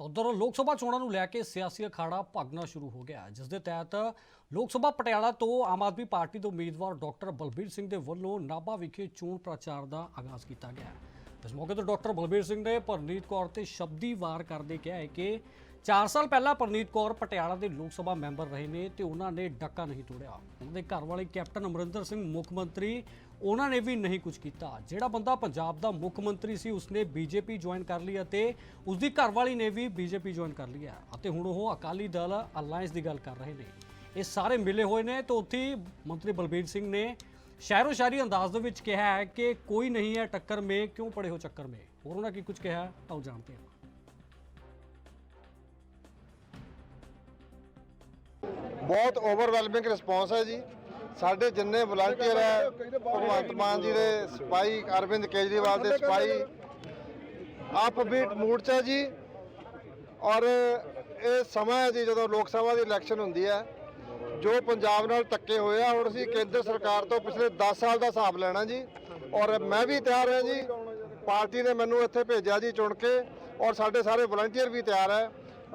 ਤਾਂ ਉਧਰ ਲੋਕ ਸਭਾ ਚੋਣਾਂ ਨੂੰ ਲੈ ਕੇ ਸਿਆਸੀ ਅਖਾੜਾ ਭਗਣਾ ਸ਼ੁਰੂ ਹੋ ਗਿਆ ਜਿਸ ਦੇ ਤਹਿਤ ਲੋਕ ਸਭਾ ਪਟਿਆਲਾ ਤੋਂ ਆਮ ਆਦਮੀ ਪਾਰਟੀ ਦੇ ਉਮੀਦਵਾਰ ਡਾਕਟਰ ਬਲਬੀਰ ਸਿੰਘ ਦੇ ਵੱਲੋਂ ਨਾਭਾ ਵਿਖੇ ਚੋਣ ਪ੍ਰਚਾਰ ਦਾ ਆਗਾਜ਼ ਕੀਤਾ ਗਿਆ ਇਸ ਮੌਕੇ ਤੇ ਡਾਕਟਰ ਬਲਬੀਰ ਸਿੰਘ ਨੇ ਪਰਨੀਤ ਕੌਰ ਤੇ ਸ਼ਬਦੀ ਵਾਰ ਕਰਦੇ ਕਿਹਾ ਹੈ ਕਿ 4 ਸਾਲ ਪਹਿਲਾਂ ਪਰਨੀਤ ਕੌਰ ਪਟਿਆਲਾ ਦੇ ਲੋਕ ਸਭਾ ਮੈਂਬਰ ਰਹੇ ਨੇ ਤੇ ਉਹਨਾਂ ਨੇ ਡੱਕਾ ਨਹੀਂ ਤੋੜਿਆ। ਉਹਨਾਂ ਦੇ ਘਰ ਵਾਲੇ ਕੈਪਟਨ ਅਮਰਿੰਦਰ ਸਿੰਘ, ਮੁੱਖ ਮੰਤਰੀ, ਉਹਨਾਂ ਨੇ ਵੀ ਨਹੀਂ ਕੁਝ ਕੀਤਾ। ਜਿਹੜਾ ਬੰਦਾ ਪੰਜਾਬ ਦਾ ਮੁੱਖ ਮੰਤਰੀ ਸੀ, ਉਸਨੇ ਬੀਜੇਪੀ ਜੁਆਇਨ ਕਰ ਲਈ ਅਤੇ ਉਸਦੀ ਘਰਵਾਲੀ ਨੇ ਵੀ ਬੀਜੇਪੀ ਜੁਆਇਨ ਕਰ ਲਈ ਹੈ ਅਤੇ ਹੁਣ ਉਹ ਅਕਾਲੀ ਦਲ ਅਲਾਈਅੰਸ ਦੀ ਗੱਲ ਕਰ ਰਹੇ ਨੇ। ਇਹ ਸਾਰੇ ਮਿਲੇ ਹੋਏ ਨੇ ਤਾਂ ਉੱਥੇ ਮੰਤਰੀ ਬਲਬੀਰ ਸਿੰਘ ਨੇ ਸ਼ਾਇਰੋ ਸ਼ਾਇਰੀ ਅੰਦਾਜ਼ ਦੇ ਵਿੱਚ ਕਿਹਾ ਹੈ ਕਿ ਕੋਈ ਨਹੀਂ ਹੈ ਟੱਕਰ ਮੇ, ਕਿਉਂ ਪੜੇ ਹੋ ਚੱਕਰ ਮੇ? ਹੋਰ ਉਹਨਾਂ ਕੀ ਕੁਝ ਕਿਹਾ ਆਓ ਜਾਣਦੇ ਹਾਂ। ਬਹੁਤ ਓਵਰਵੈਲਮਿੰਗ ਰਿਸਪੌਂਸ ਹੈ ਜੀ। ਸਾਡੇ ਜਿੰਨੇ ਵਲੰਟੀਅਰ ਹੈ, ਭਗਵੰਤ ਮਾਨ ਜੀ ਦੇ ਸਿਪਾਹੀ, ਅਰਵਿੰਦ ਕੇਜਰੀਵਾਲ ਦੇ ਸਿਪਾਹੀ ਅਪਬੀਟ ਮੂਡ 'ਚ ਹੈ ਜੀ। ਔਰ ਇਹ ਸਮਾਂ ਹੈ ਜੀ ਜਦੋਂ ਲੋਕ ਸਭਾ ਦੀ ਇਲੈਕਸ਼ਨ ਹੁੰਦੀ ਹੈ, ਜੋ ਪੰਜਾਬ ਨਾਲ ਟੱਕੇ ਹੋਏ ਆ, ਹੁਣ ਅਸੀਂ ਕੇਂਦਰ ਸਰਕਾਰ ਤੋਂ ਪਿਛਲੇ 10 ਸਾਲ ਦਾ ਹਿਸਾਬ ਲੈਣਾ ਜੀ। ਔਰ ਮੈਂ ਵੀ ਤਿਆਰ ਹਾਂ ਜੀ। ਪਾਰਟੀ ਨੇ ਮੈਨੂੰ ਇੱਥੇ ਭੇਜਿਆ ਜੀ ਚੁਣ ਕੇ, ਔਰ ਸਾਡੇ ਸਾਰੇ ਵਲੰਟੀਅਰ ਵੀ ਤਿਆਰ ਹੈ।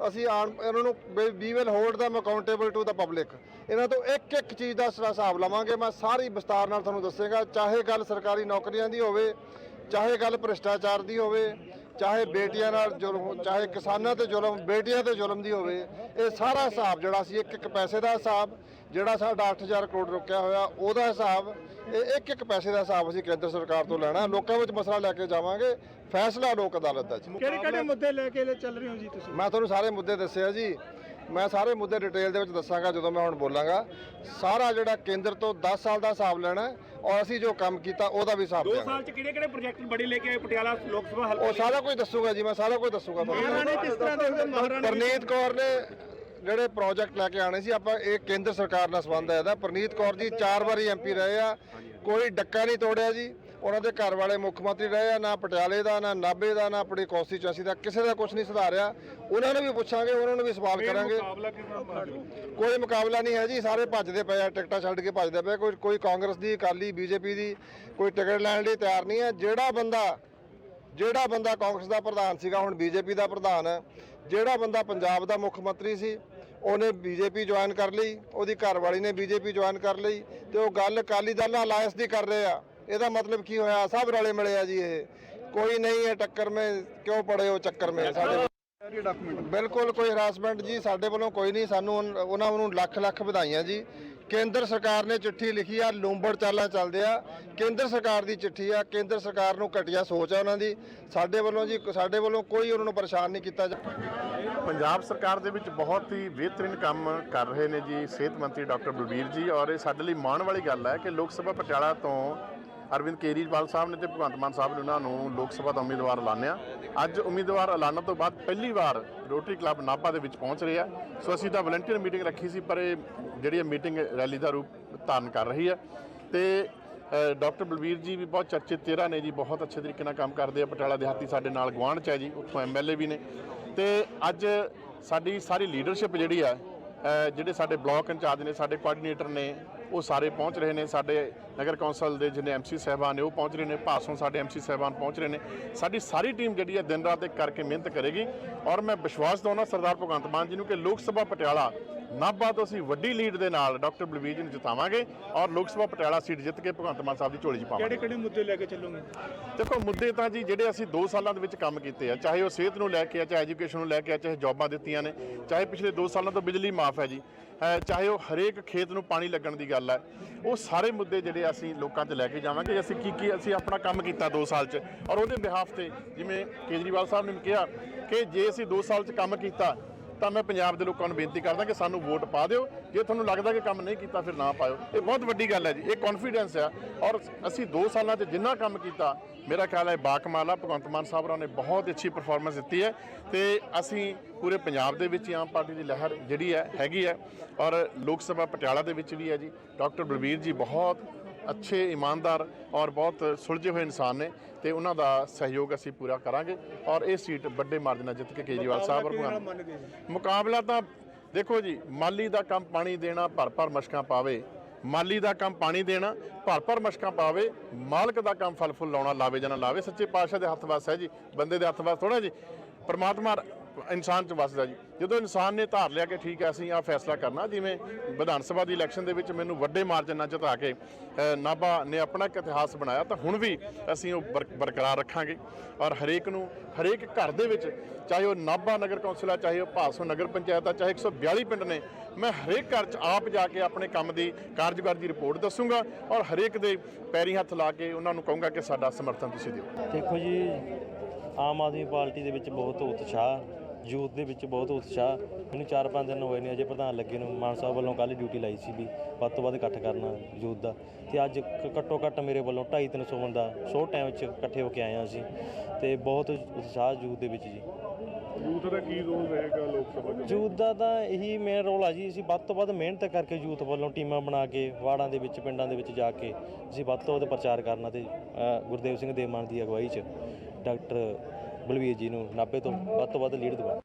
ਅਸੀਂ ਆਣ ਇਹਨਾਂ ਨੂੰ ਵੀ will hold them accountable to the public ਇਹਨਾਂ ਤੋਂ ਇੱਕ ਇੱਕ ਚੀਜ਼ ਦਾ ਹਿਸਾਬ ਲਵਾਂਗੇ, ਮੈਂ ਸਾਰੀ ਵਿਸਤਾਰ ਨਾਲ ਤੁਹਾਨੂੰ ਦੱਸੇਗਾ, ਚਾਹੇ ਗੱਲ ਸਰਕਾਰੀ ਨੌਕਰੀਆਂ ਦੀ ਹੋਵੇ, ਚਾਹੇ ਗੱਲ ਭ੍ਰਿਸ਼ਟਾਚਾਰ ਦੀ ਹੋਵੇ, ਚਾਹੇ ਬੇਟੀਆਂ ਨਾਲ ਜ਼ੁਲਮ, ਚਾਹੇ ਕਿਸਾਨਾਂ ਤੇ ਜ਼ੁਲਮ, ਬੇਟੀਆਂ ਤੇ ਜ਼ੁਲਮ ਦੀ ਹੋਵੇ, ਇਹ ਸਾਰਾ ਹਿਸਾਬ ਜਿਹੜਾ ਸੀ, ਇੱਕ ਇੱਕ ਪੈਸੇ ਦਾ ਹਿਸਾਬ, ਜਿਹੜਾ ਸਾਡਾ 8000 ਕਰੋੜ ਰੁਕਿਆ ਹੋਇਆ, ਉਹਦਾ ਹਿਸਾਬ ਇਹ ਇੱਕ ਇੱਕ ਪੈਸੇ ਦਾ ਹਿਸਾਬ ਅਸੀਂ ਕੇਂਦਰ ਸਰਕਾਰ ਤੋਂ ਲੈਣਾ। ਲੋਕਾਂ ਵਿੱਚ ਮਸਲਾ ਲੈ ਕੇ ਜਾਵਾਂਗੇ। ਫੈਸਲਾ ਲੋਕ ਅਦਾਲਤ ਦਾ ਜੀ। ਕਿਹੜੇ ਕਿਹੜੇ ਮੁੱਦੇ ਲੈ ਕੇ ਚੱਲ ਰਹੇ ਹੋ ਜੀ ਤੁਸੀਂ? ਮੈਂ ਤੁਹਾਨੂੰ ਸਾਰੇ ਮੁੱਦੇ ਦੱਸਿਆ ਜੀ। ਮੈਂ ਸਾਰੇ ਮੁੱਦੇ ਡਿਟੇਲ ਦੇ ਵਿੱਚ ਦੱਸਾਂਗਾ ਜਦੋਂ ਮੈਂ ਹੁਣ ਬੋਲਾਂਗਾ। ਸਾਰਾ ਜਿਹੜਾ ਕੇਂਦਰ ਤੋਂ 10 ਸਾਲ ਦਾ ਹਿਸਾਬ ਲੈਣਾ ਔਰ ਅਸੀਂ ਜੋ ਕੰਮ ਕੀਤਾ ਉਹਦਾ ਵੀ ਹਿਸਾਬ 2 ਦੇਵਾਂਗੇ। ਸਾਲ ਚ ਕਿਹੜੇ ਕਿਹੜੇ ਪ੍ਰੋਜੈਕਟ ਬੜੇ ਲੈ ਕੇ ਆਏ? ਪਟਿਆਲਾ ਲੋਕ ਸਭਾ ਉਹ ਹਲਕਾ ਸਾਰਾ ਕੁਝ ਦੱਸੂਗਾ ਜੀ ਮੈਂ ਸਾਰਾ ਕੁਝ ਦੱਸੂਗਾ ਮਹਾਰਾਣੀ ਕਿਸ ਤਰ੍ਹਾਂ ਦੇਖਦੇ ਹੋ? ਮਹਾਰਾਣੀ ਪਰਨੀਤ ਕੌਰ ਨੇ ਜਿਹੜੇ ਪ੍ਰੋਜੈਕਟ ਲੈ ਕੇ ਆਣੇ ਸੀ ਆਪਾਂ ਇਹ ਕੇਂਦਰ ਸਰਕਾਰ ਨਾਲ ਸੰਬੰਧ ਹੈ ਇਹਦਾ। ਪਰਨੀਤ ਕੌਰ ਜੀ ਚਾਰ ਵਾਰੀ ਐਮਪੀ ਰਹੇ ਆ। ਕੋਈ ਡੱਕਾ ਨਹੀਂ ਤੋੜਿਆ ਜੀ। ਉਹਨਾਂ ਦੇ ਘਰ ਵਾਲੇ ਮੁੱਖ ਮੰਤਰੀ ਰਹੇ ਆ ਨਾ ਪਟਿਆਲੇ ਦਾ ਨਾ ਨਾਭੇ ਦਾ ਨਾ ਆਪਣੀ ਕੌਂਸਟੀਚੁਐਂਸੀ ਦਾ। ਕਿਸੇ ਦਾ ਕੁਝ ਨਹੀਂ ਸੁਧਾਰਿਆ। ਉਹਨਾਂ ਨੂੰ ਵੀ ਪੁੱਛਾਂਗੇ ਉਹਨਾਂ ਨੂੰ ਵੀ ਸਵਾਲ ਕਰਾਂਗੇ। ਕੋਈ ਮੁਕਾਬਲਾ ਨਹੀਂ ਹੈ ਜੀ। ਸਾਰੇ ਭੱਜਦੇ ਪਏ ਆ ਟਿਕਟਾਂ ਛੱਡ ਕੇ ਭੱਜਦੇ ਪਏ ਕੋਈ ਕੋਈ ਕਾਂਗਰਸ ਦੀ ਅਕਾਲੀ ਬੀਜੇਪੀ ਦੀ ਕੋਈ ਟਿਕਟ ਲੈਣ ਲਈ ਤਿਆਰ ਨਹੀਂ ਹੈ। ਜਿਹੜਾ ਬੰਦਾ ਜਿਹੜਾ ਬੰਦਾ ਕਾਂਗਰਸ ਦਾ ਪ੍ਰਧਾਨ ਸੀਗਾ ਹੁਣ ਬੀਜੇਪੀ ਦਾ ਪ੍ਰਧਾਨ ਹੈ। ਜਿਹੜਾ ਬੰਦਾ ਪੰਜਾਬ ਦਾ ਮੁੱਖ ਮੰਤਰੀ ਸੀ ਉਹਨੇ ਬੀਜੇਪੀ ਜੁਆਇਨ ਕਰ ਲਈ ਉਹਦੀ ਘਰਵਾਲੀ ਨੇ ਬੀਜੇਪੀ ਜੁਆਇਨ ਕਰ ਲਈ ਤੇ ਉਹ ਗੱਲ ਅਕਾਲੀ ਦਲ ਨਾਲ ਅਲਾਇੰਸ ਦੀ ਕਰ ਰਹੇ ਆ। ਇਹਦਾ ਮਤਲਬ ਕੀ ਹੋਇਆ? ਸਭ ਰਲੇ ਮਿਲੇ ਆ ਜੀ ਇਹ। ਕੋਈ ਨਹੀਂ ਹੈ ਟੱਕਰ ਮੇ ਕਿਉਂ ਪੜੇ ਹੋ ਚੱਕਰ ਮੇ? ਸਾਡੇ ਬਿਲਕੁਲ ਕੋਈ ਹਰਾਸਮੈਂਟ ਜੀ ਸਾਡੇ ਵੱਲੋਂ ਕੋਈ ਨਹੀਂ ਸਾਨੂੰ ਉਹਨਾਂ ਨੂੰ ਲੱਖ ਲੱਖ ਵਧਾਈਆਂ ਜੀ। ਕੇਂਦਰ ਸਰਕਾਰ ਨੇ ਚਿੱਠੀ ਲਿਖੀ ਆ, ਲੂੰਬੜ ਚਾਲਾਂ ਚੱਲਦੇ ਆ। ਕੇਂਦਰ ਸਰਕਾਰ ਦੀ ਚਿੱਠੀ ਆ, ਕੇਂਦਰ ਸਰਕਾਰ ਨੂੰ ਘਟੀਆ ਸੋਚ ਆ ਉਹਨਾਂ ਦੀ। ਸਾਡੇ ਵੱਲੋਂ ਜੀ, ਸਾਡੇ ਵੱਲੋਂ ਕੋਈ ਉਹਨਾਂ ਨੂੰ ਪਰੇਸ਼ਾਨ ਨਹੀਂ ਕੀਤਾ ਜਾ ਪੰਜਾਬ ਸਰਕਾਰ ਦੇ ਵਿੱਚ ਬਹੁਤ ਹੀ ਬਿਹਤਰੀਨ ਕੰਮ ਕਰ ਰਹੇ ਨੇ ਜੀ, ਸਿਹਤ ਮੰਤਰੀ ਡਾਕਟਰ ਬਲਬੀਰ ਜੀ। ਔਰ ਇਹ ਸਾਡੇ ਲਈ ਮਾਣ ਵਾਲੀ ਗੱਲ ਹੈ ਕਿ ਲੋਕ ਸਭਾ ਪਟਿਆਲਾ ਤੋਂ ਅਰਵਿੰਦ ਕੇਜਰੀਵਾਲ ਸਾਹਿਬ ਨੇ ਤੇ ਭਗਵੰਤ ਮਾਨ ਸਾਹਿਬ ਨੇ ਉਹਨਾਂ ਨੂੰ ਲੋਕ ਸਭਾ ਦਾ ਉਮੀਦਵਾਰ ਐਲਾਨਿਆ। ਅੱਜ ਉਮੀਦਵਾਰ ਐਲਾਨਣ ਤੋਂ ਬਾਅਦ ਪਹਿਲੀ ਵਾਰ ਰੋਟਰੀ ਕਲੱਬ ਨਾਭਾ ਦੇ ਵਿੱਚ ਪਹੁੰਚ ਰਹੇ ਆ ਸੋ ਅਸੀਂ ਤਾਂ ਵਲੰਟੀਅਰ ਮੀਟਿੰਗ ਰੱਖੀ ਸੀ, ਪਰ ਇਹ ਜਿਹੜੀ ਇਹ ਮੀਟਿੰਗ ਰੈਲੀ ਦਾ ਰੂਪ ਧਾਰਨ ਕਰ ਰਹੀ ਹੈ। ਤੇ ਡਾਕਟਰ ਬਲਬੀਰ ਜੀ ਵੀ ਬਹੁਤ ਚਰਚਿਤ ਚਿਹਰਾ ਨੇ ਜੀ, ਬਹੁਤ ਅੱਛੇ ਤਰੀਕੇ ਨਾਲ ਕੰਮ ਕਰਦੇ ਆ। ਪਟਿਆਲਾ ਦਿਹਾਤੀ ਸਾਡੇ ਨਾਲ ਗੁਆਂਢ ਚ ਹੈ ਜੀ, ਉੱਥੋਂ ਐਮਐਲਏ ਵੀ ਨੇ। ਤੇ ਅੱਜ ਸਾਡੀ ਸਾਰੀ ਲੀਡਰਸ਼ਿਪ ਜਿਹੜੀ ਆ ਜਿਹੜੇ ਸਾਡੇ ਬਲਾਕ ਇੰਚਾਰਜ ਨੇ, ਸਾਡੇ ਕੋਆਰਡੀਨੇਟਰ ਨੇ ਉਹ ਸਾਰੇ ਪਹੁੰਚ ਰਹੇ ਨੇ। ਸਾਡੇ ਨਗਰ ਕੌਂਸਲ ਦੇ ਜਿਹਨੇ ਐਮਸੀ ਸਾਹਿਬਾਨ ਨੇ, ਉਹ ਪਹੁੰਚ ਰਹੇ ਨੇ। ਭਾਸੋਂ ਸਾਡੇ ਐਮਸੀ ਸਾਹਿਬਾਨ ਪਹੁੰਚ ਰਹੇ ਨੇ। ਸਾਡੀ ਸਾਰੀ ਟੀਮ ਜਿਹੜੀ ਹੈ ਦਿਨ ਰਾਤ ਇੱਕ ਕਰਕੇ ਮਿਹਨਤ ਕਰੇਗੀ। ਔਰ ਮੈਂ ਵਿਸ਼ਵਾਸ ਦਵਾਉਣਾ ਸਰਦਾਰ ਭਗਵੰਤ ਮਾਨ ਜੀ ਨੂੰ ਕਿ ਲੋਕ ਸਭਾ ਪਟਿਆਲਾ ਨਾਭਾ ਤੋਂ ਅਸੀਂ ਵੱਡੀ ਲੀਡ ਦੇ ਨਾਲ ਡਾਕਟਰ ਬਲਬੀਰ ਜੀ ਨੂੰ ਜਿਤਾਵਾਂਗੇ ਔਰ ਲੋਕ ਸਭਾ ਪਟਿਆਲਾ ਸੀਟ ਜਿੱਤ ਕੇ ਭਗਵੰਤ ਮਾਨ ਸਾਹਿਬ ਦੀ ਝੋਲੀ 'ਚ ਪਾਵਾਂਗੇ। ਕਿਹੜੇ ਕਿਹੜੇ ਮੁੱਦੇ ਲੈ ਕੇ ਚੱਲੋਗੇ? ਦੇਖੋ ਮੁੱਦੇ ਤਾਂ ਜੀ ਜਿਹੜੇ ਅਸੀਂ 2 ਸਾਲਾਂ ਦੇ ਵਿੱਚ ਕੰਮ ਕੀਤੇ ਆ ਚਾਹੇ ਉਹ ਸਿਹਤ ਨੂੰ ਲੈ ਕੇ ਆ ਚਾਹੇ ਐਜੂਕੇਸ਼ਨ ਨੂੰ ਲੈ ਕੇ ਆ ਚਾਹੇ ਜੌਬਾਂ ਦਿੱਤੀਆਂ ਨੇ ਚਾਹੇ ਪਿਛਲੇ 2 ਸਾਲਾਂ ਤੋਂ ਬਿਜਲੀ ਮਾਫ ਹੈ ਜੀ ਚਾਹੇ ਉਹ ਹਰੇਕ ਖੇਤ ਨੂੰ ਪਾਣੀ ਲੱਗਣ ਦੀ ਗੱਲ ਹੈ ਉਹ ਸਾਰੇ ਮੁੱਦੇ ਜਿਹੜੇ ਅਸੀਂ ਲੋਕਾਂ 'ਚ ਲੈ ਕੇ ਜਾਵਾਂਗੇ। ਅਸੀਂ ਕੀ ਕੀ ਅਸੀਂ ਆਪਣਾ ਕੰਮ ਕੀਤਾ 2 ਸਾਲ 'ਚ ਔਰ ਉਹਦੇ ਬਿਹਾਫ ਤੇ ਜਿਵੇਂ ਕੇਜਰੀਵਾਲ ਸਾਹਿਬ ਨੇ ਕਿਹਾ ਕਿ ਜੇ ਅਸੀਂ 2 ਸਾਲ 'ਚ ਕੰਮ ਕੀਤਾ ਤਾਂ ਮੈਂ ਪੰਜਾਬ ਦੇ ਲੋਕਾਂ ਨੂੰ ਬੇਨਤੀ ਕਰਦਾ ਕਿ ਸਾਨੂੰ ਵੋਟ ਪਾ ਦਿਓ। ਜੇ ਤੁਹਾਨੂੰ ਲੱਗਦਾ ਕਿ ਕੰਮ ਨਹੀਂ ਕੀਤਾ, ਫਿਰ ਨਾ ਪਾਇਓ। ਇਹ ਬਹੁਤ ਵੱਡੀ ਗੱਲ ਹੈ ਜੀ। ਇਹ ਕੌਨਫੀਡੈਂਸ ਆ। ਔਰ ਅਸੀਂ 2 ਸਾਲਾਂ 'ਚ ਜਿੰਨਾ ਕੰਮ ਕੀਤਾ, ਮੇਰਾ ਖਿਆਲ ਹੈ ਬਾਕਮਾਲਾ, ਭਗਵੰਤ ਮਾਨ ਸਾਹਿਬ ਹੋਰਾਂ ਨੇ ਬਹੁਤ ਅੱਛੀ ਪਰਫਾਰਮੈਂਸ ਦਿੱਤੀ ਹੈ। ਤੇ ਅਸੀਂ ਪੂਰੇ ਪੰਜਾਬ ਦੇ ਵਿੱਚ ਹੀ ਆਮ ਪਾਰਟੀ ਦੀ ਲਹਿਰ ਜਿਹੜੀ ਹੈ, ਹੈਗੀ ਹੈ। ਔਰ ਲੋਕ ਸਭਾ ਪਟਿਆਲਾ ਦੇ ਵਿੱਚ ਵੀ ਹੈ ਜੀ। ਡਾਕਟਰ ਬਲਬੀਰ ਜੀ ਬਹੁਤ ਅੱਛੇ ਇਮਾਨਦਾਰ ਔਰ ਬਹੁਤ ਸੁਲਝੇ ਹੋਏ ਇਨਸਾਨ ਨੇ ਤੇ ਉਹਨਾਂ ਦਾ ਸਹਿਯੋਗ ਅਸੀਂ ਪੂਰਾ ਕਰਾਂਗੇ ਔਰ ਇਹ ਸੀਟ ਵੱਡੇ ਮਾਰਜਨ ਨਾਲ ਜਿੱਤ ਕੇ ਕੇਜਰੀਵਾਲ ਸਾਹਿਬ ਜੀ? ਮੁਕਾਬਲਾ ਤਾਂ ਦੇਖੋ ਜੀ ਮਾਲੀ ਦਾ ਕੰਮ ਪਾਣੀ ਦੇਣਾ ਭਰ ਭਰ ਮਸ਼ਕਾਂ ਪਾਵੇ। ਮਾਲੀ ਦਾ ਕੰਮ ਪਾਣੀ ਦੇਣਾ ਭਰ ਭਰ ਮਸ਼ਕਾਂ ਪਾਵੇ ਮਾਲਕ ਦਾ ਕੰਮ ਫਲ ਫੁੱਲ ਲਾਉਣਾ ਲਾਵੇ ਜਾਂ ਨਾ ਲਾਵੇ ਸੱਚੇ ਪਾਤਸ਼ਾਹ ਦੇ ਹੱਥ ਵੱਸ ਹੈ ਜੀ ਬੰਦੇ ਦੇ ਹੱਥ ਵੱਸ ਥੋੜਾ ਜੀ ਪਰਮਾਤਮਾ ਇਨਸਾਨ 'ਚ ਵੱਸਦਾ ਜੀ। ਜਦੋਂ ਇਨਸਾਨ ਨੇ ਧਾਰ ਲਿਆ ਕਿ ਠੀਕ ਹੈ, ਅਸੀਂ ਆ ਫੈਸਲਾ ਕਰਨਾ, ਜਿਵੇਂ ਵਿਧਾਨ ਸਭਾ ਦੀ ਇਲੈਕਸ਼ਨ ਦੇ ਵਿੱਚ ਮੈਨੂੰ ਵੱਡੇ ਮਾਰਜਨ ਨਾਲ ਜਿਤਾ ਕੇ ਨਾਭਾ ਨੇ ਆਪਣਾ ਇੱਕ ਇਤਿਹਾਸ ਬਣਾਇਆ, ਤਾਂ ਹੁਣ ਵੀ ਅਸੀਂ ਉਹ ਬਰ- ਬਰਕਰਾਰ ਰੱਖਾਂਗੇ। ਔਰ ਹਰੇਕ ਨੂੰ, ਹਰੇਕ ਘਰ ਦੇ ਵਿੱਚ, ਚਾਹੇ ਉਹ ਨਾਭਾ ਨਗਰ ਕੌਂਸਲ ਆ, ਚਾਹੇ ਉਹ ਭਾਸੋ ਨਗਰ ਪੰਚਾਇਤ ਆ, ਚਾਹੇ 142 ਪਿੰਡ ਨੇ, ਮੈਂ ਹਰੇਕ ਘਰ 'ਚ ਆਪ ਜਾ ਕੇ ਆਪਣੇ ਕੰਮ ਦੀ ਕਾਰਜਕਾਰੀ ਦੀ ਰਿਪੋਰਟ ਦੱਸੂਗਾ ਔਰ ਹਰੇਕ ਦੇ ਪੈਰੀ ਹੱਥ ਲਾ ਕੇ ਉਹਨਾਂ ਨੂੰ ਕਹੂੰਗਾ ਕਿ ਸਾਡਾ ਸਮਰਥਨ ਤੁਸੀਂ ਦਿਓ। ਦੇਖੋ ਜੀ, ਆਮ ਆਦਮੀ ਪਾਰਟੀ ਦੇ ਵਿੱਚ ਬਹੁਤ ਉਤਸ਼ਾਹ ਯੂਥ ਦੇ ਵਿੱਚ ਬਹੁਤ ਉਤਸ਼ਾਹ ਮੈਨੂੰ 4-5 ਦਿਨ ਹੋਏ ਨੇ ਅਜੇ ਪ੍ਰਧਾਨ ਲੱਗੇ ਨੂੰ ਮਾਨ ਸਾਹਿਬ ਵੱਲੋਂ ਕੱਲ ਡਿਊਟੀ ਲਾਈ ਸੀ ਵੀ ਵੱਧ ਤੋਂ ਵੱਧ ਇਕੱਠ ਕਰਨਾ ਯੂਥ ਦਾ। ਤੇ ਅੱਜ ਘੱਟੋ ਘੱਟ ਮੇਰੇ ਵੱਲੋਂ 2.5-300 ਬੰਦਾ ਸ਼ੋਰਟ ਟਾਈਮ ਵਿੱਚ ਇਕੱਠੇ ਹੋ ਕੇ ਆਏ ਹਾਂ ਅਸੀਂ। ਤੇ ਬਹੁਤ ਉਤਸ਼ਾਹ ਯੂਥ ਦੇ ਵਿੱਚ ਜੀ। ਯੂਥ ਦਾ ਕੀ ਰੋਲ ਰਹੇਗਾ ਲੋਕ ਸਭਾ ਯੂਥ ਦਾ ਤਾਂ ਇਹੀ ਮੇਨ ਰੋਲ ਆ ਜੀ। ਅਸੀਂ ਵੱਧ ਤੋਂ ਵੱਧ ਮਿਹਨਤ ਕਰਕੇ ਯੂਥ ਵੱਲੋਂ ਟੀਮਾਂ ਬਣਾ ਕੇ ਵਾਰਡਾਂ ਦੇ ਵਿੱਚ ਪਿੰਡਾਂ ਦੇ ਵਿੱਚ ਜਾ ਕੇ ਅਸੀਂ ਵੱਧ ਤੋਂ ਵੱਧ ਪ੍ਰਚਾਰ ਕਰਨਾ ਤੇ ਗੁਰਦੇਵ ਸਿੰਘ ਦੇਮਾਨ ਦੀ ਅਗਵਾਈ 'ਚ ਡਾਕਟਰ ਬਲਵੀਰ ਜੀ ਨੂੰ ਨਾਭੇ ਤੋਂ ਵੱਧ ਤੋਂ ਵੱਧ ਲੀਡ ਦਿਵਾ